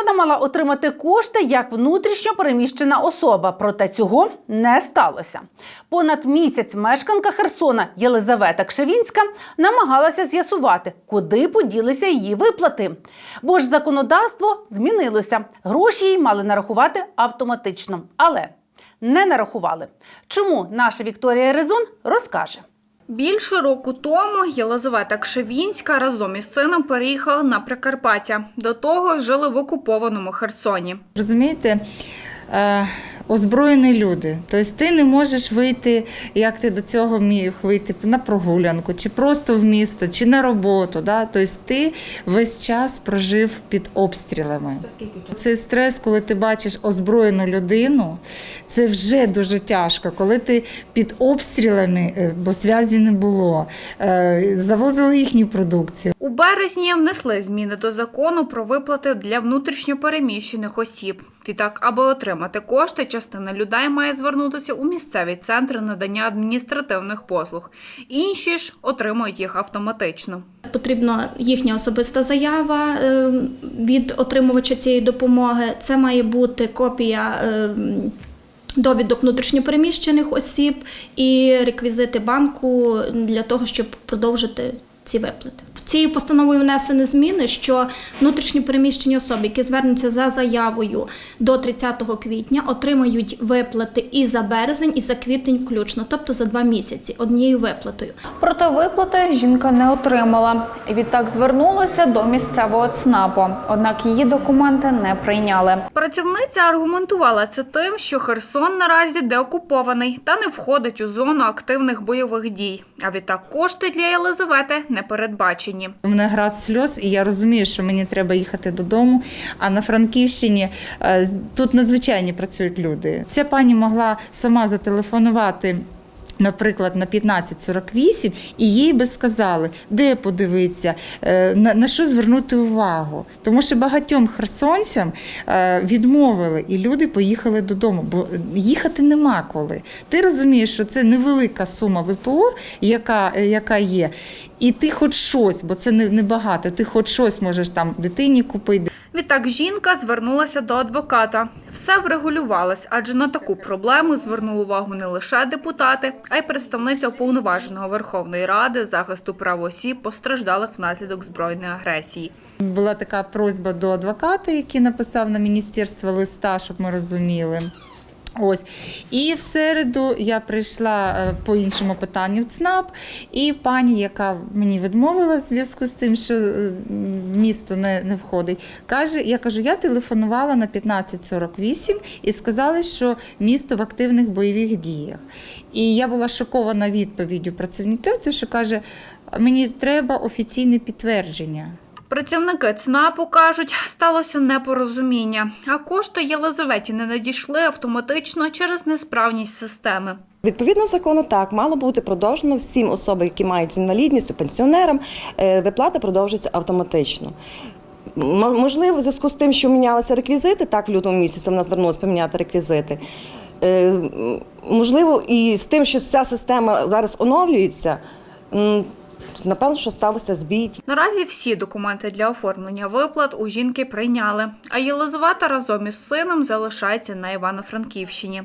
Вона мала отримати кошти як внутрішньо переміщена особа, проте цього не сталося. Понад місяць мешканка Херсона Єлизавета Кшевінська намагалася з'ясувати, куди поділися її виплати. Бо ж законодавство змінилося. Гроші їй мали нарахувати автоматично, але не нарахували. Чому наша Вікторія Резун розкаже. Більше року тому Єлизавета Кшевінська разом із сином переїхала на Прикарпаття. До того жили в окупованому Херсоні. Розумієте, е, озброєні люди. Тобто ти не можеш вийти, як ти до цього міг вийти на прогулянку, чи просто в місто, чи на роботу. Да? Тобто ти весь час прожив під обстрілами. Це скільки часу? Цей стрес, коли ти бачиш озброєну людину, це вже дуже тяжко. Коли ти під обстрілами, е, бо зв'язі не було, е, завозили їхню продукцію. У березні внесли зміни до закону про виплати для внутрішньопереміщених осіб. Відтак, аби отримати кошти, частина людей має звернутися у місцеві центри надання адміністративних послуг. Інші ж отримують їх автоматично. Потрібна їхня особиста заява е, від отримувача цієї допомоги. Це має бути копія. е, Довідок внутрішньопереміщених осіб і реквізити банку для того, щоб продовжити ці виплати. Цією постановою внесені зміни, що внутрішньо переміщені особи, які звернуться за заявою до 30 квітня, отримають виплати і за березень, і за квітень включно, тобто за два місяці однією виплатою. Проте виплати жінка не отримала. Відтак звернулася до місцевого ЦНАПу. Однак її документи не прийняли. Працівниця аргументувала це тим, що Херсон наразі деокупований та не входить у зону активних бойових дій. А відтак кошти для Єлизавети не передбачені. У мене град сльоз, і я розумію, що мені треба їхати додому. А на Франківщині е, тут надзвичайні працюють люди. Ця пані могла сама зателефонувати. Наприклад, на 15.48, і їй би сказали, де подивитися, е, на, що звернути увагу. Тому що багатьом херсонцям е, відмовили, і люди поїхали додому, бо їхати нема коли. Ти розумієш, що це невелика сума ВПО, яка, е, яка є, і ти хоч щось, бо це не багато, ти хоч щось можеш там дитині купити. Відтак жінка звернулася до адвоката. Все врегулювалось, адже на таку проблему звернули увагу не лише депутати, а й представниця уповноваженого Верховної Ради захисту прав осіб, постраждалих внаслідок збройної агресії. Була така просьба до адвоката, який написав на міністерство листа, щоб ми розуміли. Ось і в середу я прийшла е, по іншому питанню в ЦНАП, і пані, яка мені відмовила в зв'язку з тим, що е, місто не, не входить, каже: я кажу, я телефонувала на 1548 і сказали, що місто в активних бойових діях. І я була шокована відповіддю працівників, тому що каже, мені треба офіційне підтвердження. Працівники ЦНАПу кажуть, сталося непорозуміння, а кошти Єлизаветі не надійшли автоматично через несправність системи. Відповідно закону, так мало бути продовжено всім особам, які мають з інвалідністю, пенсіонерам. е, Виплата продовжується автоматично. Можливо, в зв'язку з тим, що мінялися реквізити, так в лютому місяці вона звернулася поміняти реквізити. Е, Можливо, і з тим, що ця система зараз оновлюється, напевно, що стався збій. Наразі всі документи для оформлення виплат у жінки прийняли, а Єлизавета разом із сином залишається на Івано-Франківщині.